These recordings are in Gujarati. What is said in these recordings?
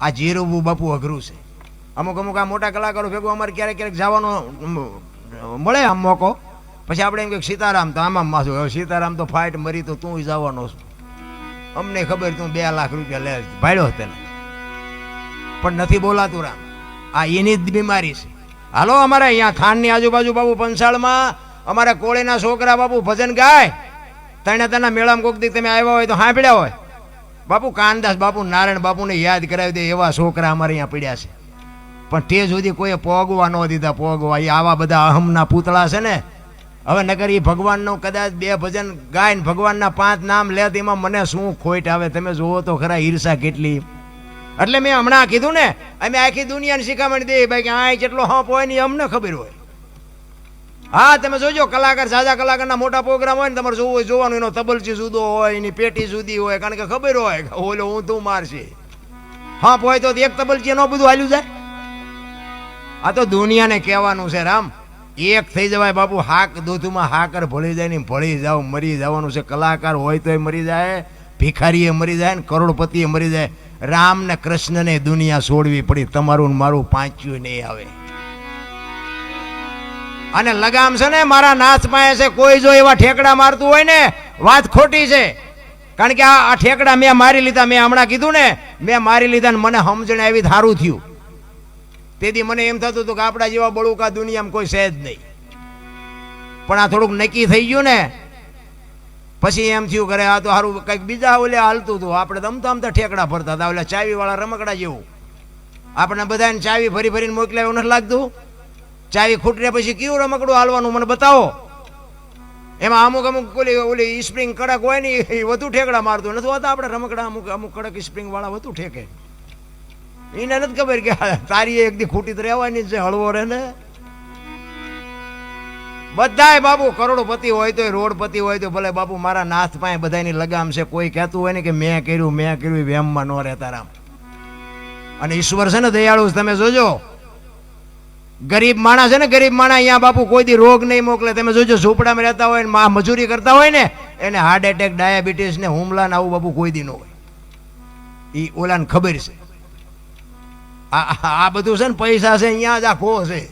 આ જીરવું બાપુ અઘરું છે. અમુક અમુક આ મોટા કલાકારો ભેગું અમારે ક્યારેક ક્યારેક જવાનો મળે આમ મોકો. પછી આપણે એમ કે સીતારામ તો આમાં માથું સીતારામ તો ફાઇટ મરી તો તું જવાનો છું. અમને ખબર તું બે લાખ રૂપિયા લે ભાડ્યો તને. પણ નથી બોલાતું રામ. આ એની જ બીમારી છે. હાલો, અમારે અહીંયા ખાનની આજુબાજુ બાબુ પંસાળમાં અમારા કોળીના છોકરા બાપુ ભજન ગાય. તણે તેના મેળામાં કોક દી તમે આવ્યા હોય તો સાંભળ્યા હોય. બાપુ કાનદાસ, બાપુ નારાયણ, બાપુને યાદ કરાવી દે એવા છોકરા અમારે અહીંયા પડ્યા છે. પણ તે સુધી કોઈએ પોગવા ન દીધા, પોગવા. એ આવા બધા અહમના પૂતળા છે ને. હવે નગર એ ભગવાનનું કદાચ બે ભજન ગાય ભગવાનના પાંચ નામ લે તેમાં મને શું ખોટ આવે? તમે જુઓ તો ખરા ઈર્ષા કેટલી. એટલે મેં હમણાં કીધું ને, અમે આખી દુનિયાને શીખામણ દઈએ. ભાઈ કે આ જેટલો હંપ હોય ને અમને ખબર હોય. હા, તમે જોજો, કલાકાર સાજા કલાકારના મોટા પ્રોગ્રામ હોય ને, તમારે જોવું હોય, જોવાનું, એનો તબલચી જુદો હોય, એની પેટી જુદી હોય, કારણ કે ખબર હોય કે, ઓલો હું તું મારશે. હા હોય તો એક તબલચી એનો બધું હાલ્યું જાય? આ તો દુનિયાને કહેવાનું છે, રામ. એક થઈ જવાય બાપુ, હાક દૂધમાં હાકર ભળી જાય ને, ભળી જાવ, મરી જવાનું છે. કલાકાર હોય તોય મરી જાય, ભિખારીએ મરી જાય ને, કરોડપતિએ મરી જાય. રામ ને કૃષ્ણને દુનિયા છોડવી પડી, તમારું મારું પાંચ્યું નહીં આવે. અને લગામ છે ને, મારા નાથ પાસે છે, કોઈ જો એવા ઠેકડા મારતું હોય ને, વાત ખોટી છે. કારણ કે આ આ ઠેકડા મેં મારી લીધા, મેં હમણાં કીધું ને, મેં મારી લીધા ને મને સમજણ આવી સારું થયું. તેથી મને એમ થતું હતું કે આપણા જેવા બળુકા દુનિયામાં કોઈ છે જ નહીં. પણ આ થોડુંક નક્કી થઈ ગયું ને, પછી એમ થયું કરે આ તો સારું કંઈક બીજા ઓલે હાલતું હતું. આપણે દમતા અમતા ઠેકડા ફરતા હતા, ઓલા ચાવીવાળા રમકડા જેવું. આપણે બધાને ચાવી ફરી ફરીને મોકલાવ્યું નથી લાગતું? ચાવી ખૂટને પછી કયું રમકડું હાલવાનું મને બતાવો? એમાં અમુક અમુક ઓલી ઓલી સ્પ્રિંગ કડક હોય ને એ વધુ ઠેકડા મારતું નથી હોતા આપણે રમકડા, અમુક અમુક કડક સ્પ્રિંગ વાળા વધુ ઠેકે. એને નથી ખબર કે તારી એક દી ખૂટી રહેવાની છે, હળવો રહે ને. બધાય બાબુ કરોડપતિ હોય તો રોડપતિ હોય તો ભલે બાપુ મારા નાથ પાસે બધાની લગામ છે, કોઈ કહેતું હોય ને કે મેં કર્યું મેં કર્યું વેમમાં ન રહેતા રામ. અને ઈશ્વર છે ને દયાળુ, તમે જોજો. ગરીબ માણસ છે ને, ગરીબ માણસ અહીંયા બાપુ કોઈ દી રોગ નહીં મોકલે. તમે જોજો, ઝૂંપડામાં રહેતા હોય ને, મા મજૂરી કરતા હોય ને, એને હાર્ટ એટેક ડાયાબિટીસ ને હુમલા ને આવું બાપુ કોઈ દી ન હોય. એ ઓલાને ખબર છે. આ બધું છે ને, પૈસા છે, અહીંયા જ આખો છે.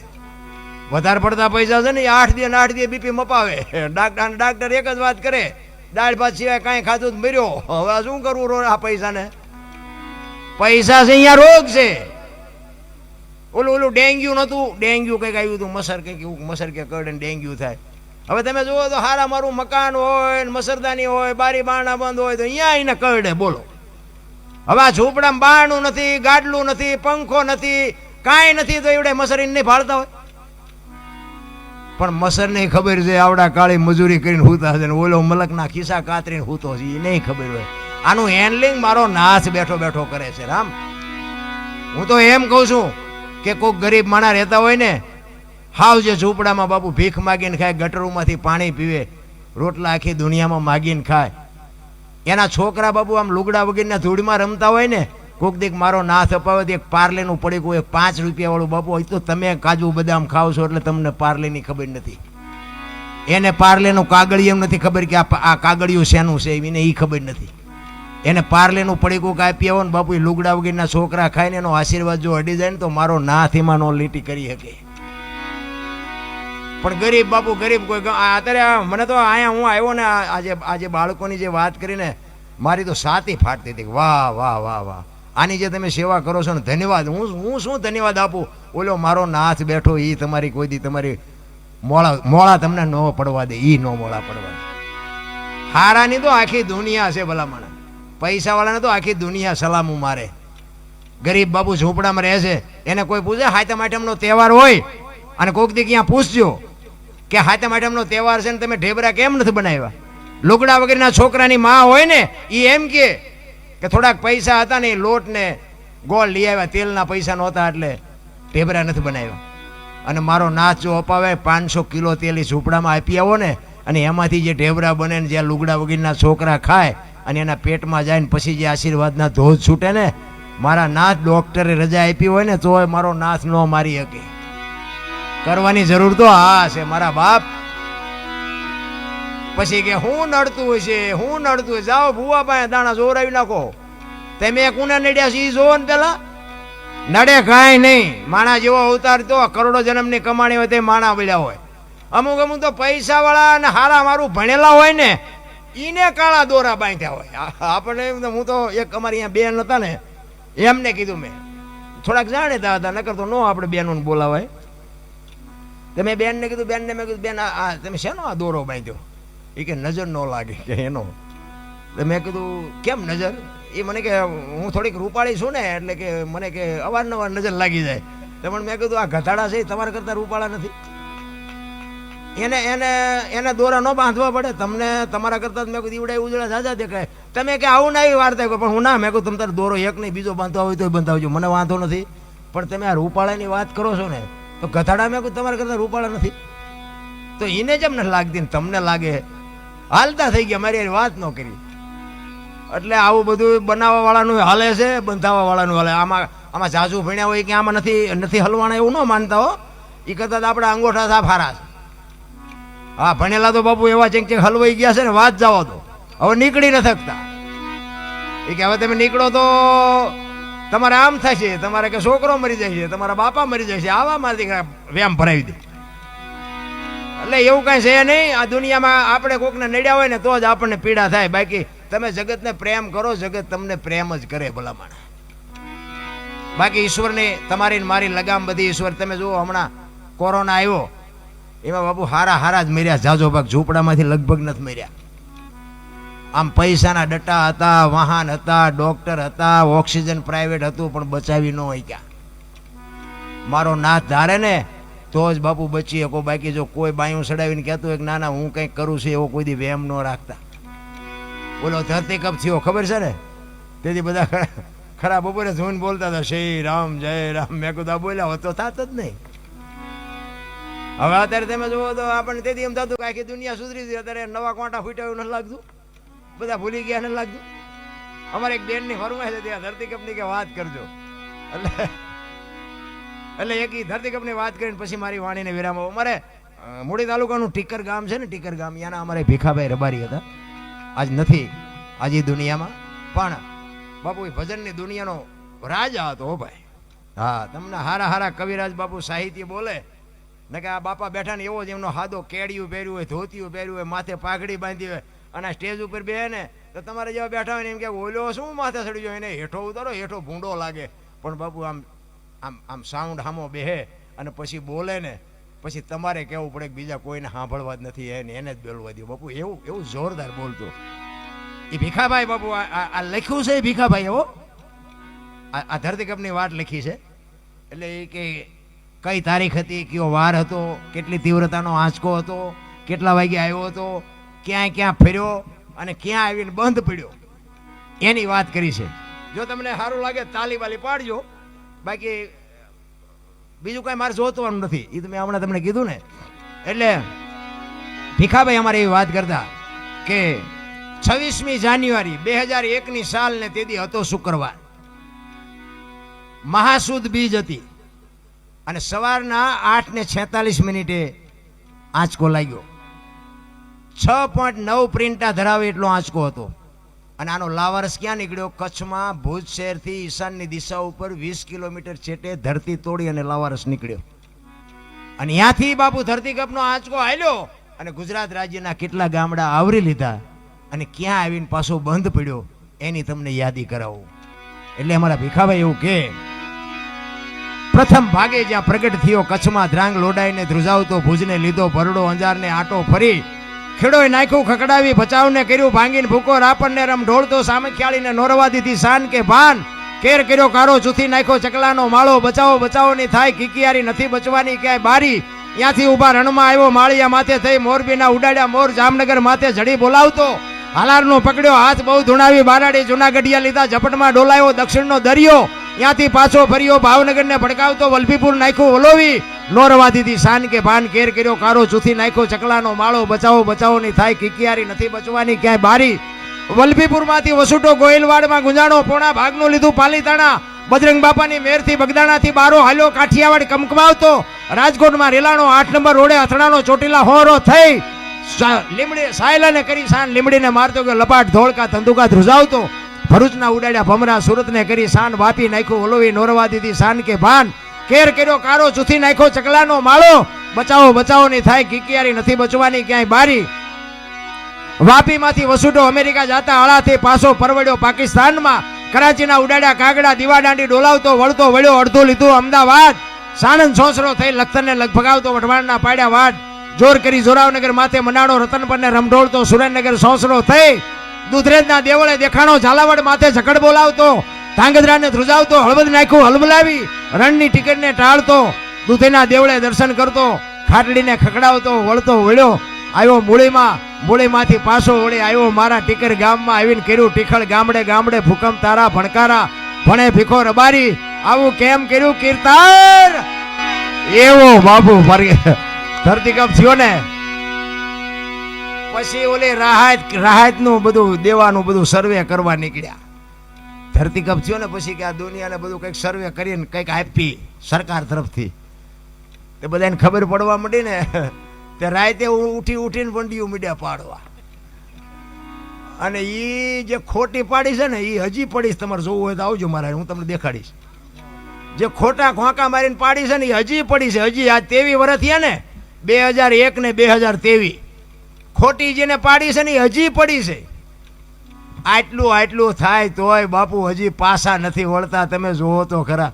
વધારે પડતા પૈસા છે ને એ આઠ દિવસ આઠ દિવસ બીપી મપાવે. ડાક્ટર ડાક્ટર એક જ વાત કરે. દાળ ભાત સિવાય કાંઈ ખાધું જ મર્યો હવે શું કરવું આ પૈસાને? પૈસા છે, અહીંયા રોગ છે. ઓલું ઓલું ડેન્ગ્યુ નહોતું. ડેન્ગ્યુ કંઈક આવ્યું હતું, મસર કંઈક એવું, મસર કે કરડે ડેન્ગ્યુ થાય. હવે તમે જુઓ તો હારા મારું મકાન હોય ને મસરદાની હોય, બારી બારણા બંધ હોય તો અહીંયા એને કરડે બોલો. હવે આ ઝૂંપડામાં બારણું નથી, ગાડલું નથી, પંખો નથી, કાંઈ નથી તો એવડે મસરીને નહીં ફાળતા હોય. પણ મસરને ખબર છે, આવડા કાળી મજૂરી કરીને હૂતા છે ને ઓલો મલકના ખિસ્સા કાતરીને હૂતો છે એ નહીં ખબર હોય. આનું હેન્ડલિંગ મારો નાશ બેઠો બેઠો કરે છે, રામ. હું તો એમ કહું છું કે કોઈક ગરીબ માણા રહેતા હોય ને, હાવ જે ઝૂંપડામાં બાપુ ભીખ માગીને ખાય, ગટરોમાંથી પાણી પીવે, રોટલા આખી દુનિયામાં માગીને ખાય. એના છોકરા બાબુ આમ લુગડા વગેરેના ધૂળમાં રમતા હોય ને, કોક દીક મારો નાથ અપાવે તો એક પાર્લેનું પડીકું એક પાંચ રૂપિયાવાળું બાપુ હોય તો તમે કાજુ બદામ ખાવ છો એટલે તમને પાર્લેની ખબર નથી. એને પાર્લેનું કાગળિયું નથી ખબર કે આ કાગળિયું શેનું છે એને એ ખબર નથી. એને પાર્લેનું પડીકું કાપી આવો ને બાપુ લુગડા વગેરેના છોકરા ખાય ને એનો આશીર્વાદ જો અડી જાય ને તો મારો નાથીમાં નો લીટી કરી શકે. પણ ગરીબ બાપુ, ગરીબ કોઈ અત્યારે મને તો અહીંયા હું આવ્યો ને આજે આજે બાળકોની જે વાત કરીને મારી તો સાતી ફાટતી હતી વાહ વાહ વાહ વાહ. આની જે તમે સેવા કરો છો ને ધન્યવાદ. હું હું શું ધન્યવાદ આપું? ઓલો મારો નાથ બેઠો એ તમારી કોઈ દી તમારી મોળા મોળા તમને ન પડવા દે એ ન મોળા પડવા દે. હારાની તો આખી દુનિયા છે ભલામણ. પૈસાવાળાને તો આખી દુનિયા સલામું મારે. ગરીબ બાબુ ઝૂંપડામાં રહે છે, એને કોઈ પૂછે હાથમ આઈટમનો તહેવાર હોય? અને કોઈક દી ક્યાં પૂછજો કે હાથમ આઈટમનો તહેવાર છે ને તમે ઢેબરા કેમ નથી બનાવ્યા? લુગડા વગેરેના છોકરાની માં હોય ને એ એમ કે કે થોડાક પૈસા હતા ને એ લોટને ગોળ લઈ આવ્યા, તેલના પૈસા નહોતા એટલે ઢેબરા નથી બનાવ્યા. અને મારો નાચ જો અપાવે, પાંચસો કિલો તેલ ઝૂંપડામાં આપી આવો ને, અને એમાંથી જે ઢેબરા બને ને જ્યાં લુગડા વગેરેના છોકરા ખાય અને એના પેટમાં જાય પછી જે આશીર્વાદના ધોધ છૂટે ને, મારા નાથ ડોક્ટરે રજા આપી હોય ને, તોય મારો નાથ ન મારી શકે. કરવાની જરૂર તો હા છે, મારા બાપ. પછી કે હું નડતું છે હું નડતું જાઓ ભૂવા પાસે દાણા જોરાવી નાખો. તમે કુને નડ્યા છે એ જોવો ને પેલા. નડે કાંઈ નહીં. માણા જેવો અવતાર તો કરોડો જન્મની કમાણી હોય તે માણા મળ્યા હોય. અમુક અમુક તો પૈસાવાળા અને હારા મારું ભણેલા હોય ને ઈને કાળા દોરા બાંધ્યા હોય. આ- આપણને એમ તો હું તો એક અમારી અહીંયા બેન હતા ને, એમને કીધું મેં. થોડાક જાણીતા હતા, નકર તો ન આપણે બેનોને બોલાવાય. તમે બેનને કીધું, બેનને મેં કીધું, બેન, આ તમે શેનો આ દોરો બાંધ્યો? એ કે, નજર ન લાગે. કે એનો. મેં કીધું, કેમ નજર? એ મને કે, હું થોડીક રૂપાળી છું ને, એટલે કે મને કે અવારનવાર નજર લાગી જાય. તો પણ મેં કીધું, આ ઘટાડા છે, તમારા કરતાં રૂપાળા નથી. એને એને એને દોરા ન બાંધવા પડે. તમને, તમારા કરતાં મેં કીધું ઈવડા ઉજળા જાજા દેખાય. તમે કે આવું ના એવી વાર્તા પણ હું ના, મેં કહું, તમે તારે દોરો એક નહીં, બીજો બાંધવા હોય તો બંધાવજો. મને વાંધો નથી. પણ તમે આ રૂપાળાની વાત કરો છો ને, તો ગધાડા મેં કહું, તમારા કરતાં રૂપાળા નથી. તો એને જેમ નથી લાગતી ને, તમને લાગે. હાલતા થઈ ગયા, મારી વાત ન કરી. એટલે આવું બધું બનાવવા વાળાનું હાલે છે બંધાવવા વાળાનું હાલે. આમાં આમાં જાજુ ભણ્યા હોય કે આમાં નથી નથી હલવાના એવું ન માનતા હો. એ કરતાં તો આપણા અંગોઠા સાફ હારા છે. હા, ભણેલા તો બાપુ એવા ચેક ચેક હલવાઈ ગયા છે ને, વાત જવા દો. હવે નીકળી ન શકતા. એ કે હવે તમે નીકળો તો તમારે આમ થશે, તમારે કે છોકરો મરી જાય છે તમારા બાપા મરી જાય છે આવા મારી વ્યામ ભરાવી દે. એટલે એવું કાંઈ છે નહીં, આ દુનિયામાં આપણે કોકને નડ્યા હોય ને, તો જ આપણને પીડા થાય. બાકી તમે જગતને પ્રેમ કરો, જગત તમને પ્રેમ જ કરે ભલામણ. બાકી ઈશ્વરની તમારી મારી લગામ બધી ઈશ્વર. તમે જુઓ, હમણાં કોરોના આવ્યો એમાં બાપુ હારા હારા જ મર્યા. જાજો ભાગ ઝૂંપડામાંથી લગભગ નથી મર્યા. આમ પૈસાના ડટ્ટા હતા, વાહન હતા, ડોક્ટર હતા, ઓક્સિજન પ્રાઇવેટ હતું, પણ બચાવી ન હોય મારો નાથ ધારે ને, તો જ બાપુ બચી શકો. બાકી જો કોઈ બાયું ચડાવીને કહેતું હોય કે, ના ના, હું કંઈક કરું છું, એવો કોઈ દી વેમ ન રાખતા. બોલો, ધરતી કપ થયો, ખબર છે ને? તેથી બધા ખરા- ખરા બપોરે જોઈને બોલતા હતા, શ્રી રામ, જય રામ. મેં કુદા બોલ્યા હોત તો થાત જ નહીં. હવે અત્યારે તમે જુઓ તો આપણને તેથી એમ થતું કે આખી દુનિયા સુધરી ગઈ અત્યારે નવા કોંટા ફૂટ્યા એવું નથી લાગતું. બધા ભૂલી ગયા નથી લાગતું. અમારે એક બેનની ફરમાય છે, ત્યાં ધરતી કપની કે વાત કરજો. એટલે એટલે એક ઈ ધરતી કપની વાત કરીને પછી મારી વાણીને વિરામ આવો. મૂડી મૂળી તાલુકાનું ટીકર ગામ છે ને, ટીકર ગામ. યાના અમારે ભીખાભાઈ રબારી હતા. આજ નથી, આજે દુનિયામાં. પણ બાપુ એ ભજનની દુનિયાનો રાજા હતો ભાઈ. હા, તમને હારા હારા કવિરાજ બાપુ સાહિત્ય બોલે. કે આ બાપા બેઠા ને એવો જ એમનો હાદો કેડિયું પહેર્યું હોય, ધોતિયું પહેર્યું હોય, માથે પાઘડી બાંધી હોય અને સ્ટેજ ઉપર બે ને તો તમારે જેવા બેઠા હોય ને એમ કે, ઓલો શું માથે ચડી જાય એને હેઠો ઉતારો, હેઠો ભૂંડો લાગે. પણ બાપુ, આમ આમ આમ સાઉન્ડ હામો બેહે અને પછી બોલે ને, પછી તમારે કહેવું પડે કે બીજા કોઈને સાંભળવા જ નથી, એને એને જ બોલવા દો બાપુ, એવું એવું જોરદાર બોલતો. એ ભીખાભાઈ બાપુ, આ લખ્યું છે ભીખાભાઈ એવો આ ધરતીકપની વાત લખી છે. એટલે એ કે કઈ તારીખ હતી, કયો વાર હતો, કેટલી તીવ્રતાનો આંચકો હતો, કેટલા વાગે આવ્યો હતો, ક્યાં ક્યાં ફેર્યો અને ક્યાં આવીને બંધ પડ્યો? એની વાત કરી છે. જો તમને સારું લાગે તાલી બાલી પાડજો. બાકી બીજું કાંઈ મારે જોતવાનું નથી. એ તો મેં હમણાં તમને કીધું ને. એટલે ભીખાભાઈ અમારે એવી વાત કરતા કે છવ્વીસમી જાન્યુઆરી બે હજાર એકની સાલ ને તેથી હતો શુક્રવાર. મહાસુદ બીજ હતી. અને સવારના આઠ ને છેતાલીસ મિનિટે આંચકો લાગ્યો. છ પોઈન્ટ નવ પ્રિન્ટા ધરાવે એટલો આંચકો હતો. અને આનો લાવારસ ક્યાં નીકળ્યો? કચ્છમાં ભુજ શહેરથી ઈશાનની દિશા ઉપર વીસ કિલોમીટર છેટે ધરતી તોડી અને લાવારસ નીકળ્યો. અને ત્યાંથી બાપુ ધરતીકપનો આંચકો હાલ્યો અને ગુજરાત રાજ્યના કેટલા ગામડા આવરી લીધા અને ક્યાં આવીને પાછો બંધ પડ્યો એની તમને યાદી કરાવું. એટલે અમારા ભીખાભાઈ એવું કે પ્રથમ ભાગે જ્યાં પ્રગટ થયો કચ્છમાં ધ્રાંગ લોડાઈને ધ્રુજાવતો ભુજને લીધો ભરડો અંજારને આટો ફરી. ખેડોએ નાખ્યું ખકડાવી બચાવને કર્યું ભાંગીને ભૂકો રાપણને રમ ઢોળતો, સામખ્યાળીને નોરવા દીધી શાન કે ભાન. કેર કર્યો કારો ચૂથી નાખ્યો ચકલાનો માળો. બચાવો બચાવોની થાય કિકિયારી નથી બચવાની ક્યાંય બારી. ત્યાંથી ઊભા રણમાં આવ્યો, માળિયા માથે થઈ મોરબીના ઉડાડ્યા, મોર જામનગર માથે જડી બોલાવતો. હાલારનો પકડ્યો, હાથ બહુ ધુણાવી, બારાડી જુનાગઢિયા લીધા, ઝપટમાં ડોલાયો, દક્ષિણનો દરિયો. ત્યાંથી પાછો ફર્યો, ભાવનગરને ભડકાવતો, વલભીપુર નાખ્યું વલોવી નોરવા દીધી શાન કે ભાન કેર કર્યો કારો ચૂથી નાખ્યો, ચકલાનો માળો, બચાવો બચાવો નહીં થાય કિકિયારી નથી બચવાની, ક્યાંય બારી. વલભીપુરમાંથી વસુટો ગોયલવાડમાં ગુંજાણો, પોણા ભાગનું લીધું પાલીતાણા. બજરંગ બાપાની મેરથી બગદાણાથી બારો હાલ્યો, કાઠિયાવાડ કમકમાવતો. રાજકોટમાં રેલાણો આઠ નંબર રોડે અથડાનો ચોટીલા હોરો થઈ. લીમડી સાયલાને કરી શાન લીમડીને મારતો કે લપાટ, ધોળકા, ધંધુકા ધ્રુજાવતો. ભરૂચના ઉડાડ્યા ભમરા સુરતને કરી શાન વાપી નાખ્યું, ઓલોવી નોરવા દીધી શાન કે ભાન. કેર કર્યો કારો ચૂથી નાખ્યો, ચકલાનો માળો. બચાવો બચાવો, નહીં થાય કિકિયારી નથી બચવાની, ક્યાંય બારી. વાપીમાંથી વસુડો અમેરિકા જાતા આળાથી પાછો પરવડ્યો પાકિસ્તાનમાં. કરાચીના ઉડાડ્યા કાગડા દીવા દાંડી ડોલાવતો, વળતો, વળ્યો, અડધું લીધું, અમદાવાદ. સાણંદ સોસરો થઈ લખતરને લગભગાવતો વઢવાણના પાડ્યા વાડ. જોર કરી જોરાવનગર માથે મનાડો રતન પરને રમઢોળતો, સુરેન્દ્રનગર સોસરો થઈ. દુધરેજના દેવળે દેખાણો ઝાલાવડ માથે ઝકડ બોલાવતો, ધાંગધ્રાને ધ્રુજાવતો, હળવદ નાખ્યું હલબલાવી રણની ટિકિટને ટાળતો, દૂધેના દેવળે દર્શન કરતો, ખાટડીને ખકડાવતો વળતો, વળ્યો, આવ્યો મૂળીમાં, મૂળીમાંથી પાછો વળી આવ્યો મારા ટીકર ગામમાં આવીને કર્યું ટીખળ ગામડે ગામડે, ભૂકંપ તારા, ભણકારા, ભણે, ભીખો, રબારી, આવું કેમ કર્યું કીર્તાર? એવો બાબુ ધરતીકંપ થયો ને પછી ઓલી રાહત, રાહતનું બધું, દેવાનું બધું સર્વે કરવા નીકળ્યા. ધરતી કપચ્યો ને પછી કે આ દુનિયાને બધું કંઈક સર્વે કરીને કંઈક આપી સરકાર તરફથી. તે બધાને ખબર પડવા મળી ને, તે રાતે ઉઠી ઉઠીને વંડિયું મીડિયા પાડવા. અને એ જે ખોટી પાડી છે ને એ હજી પડીશ તમારે જોવું હોય તો આવજો મારા, હું તમને દેખાડીશ. જે ખોટા ખોંકા મારીને પાડી છે ને એ હજી પડી છે. હજી આ તેવી વર્ષ થયા ને, બે હજાર એક ને બે હજાર તેવી. ખોટી જેને પાડી છે ને હજી પડી છે. આટલું આટલું થાય તોય બાપુ હજી પાસા નથી વળતા. તમે જોવો તો ખરા.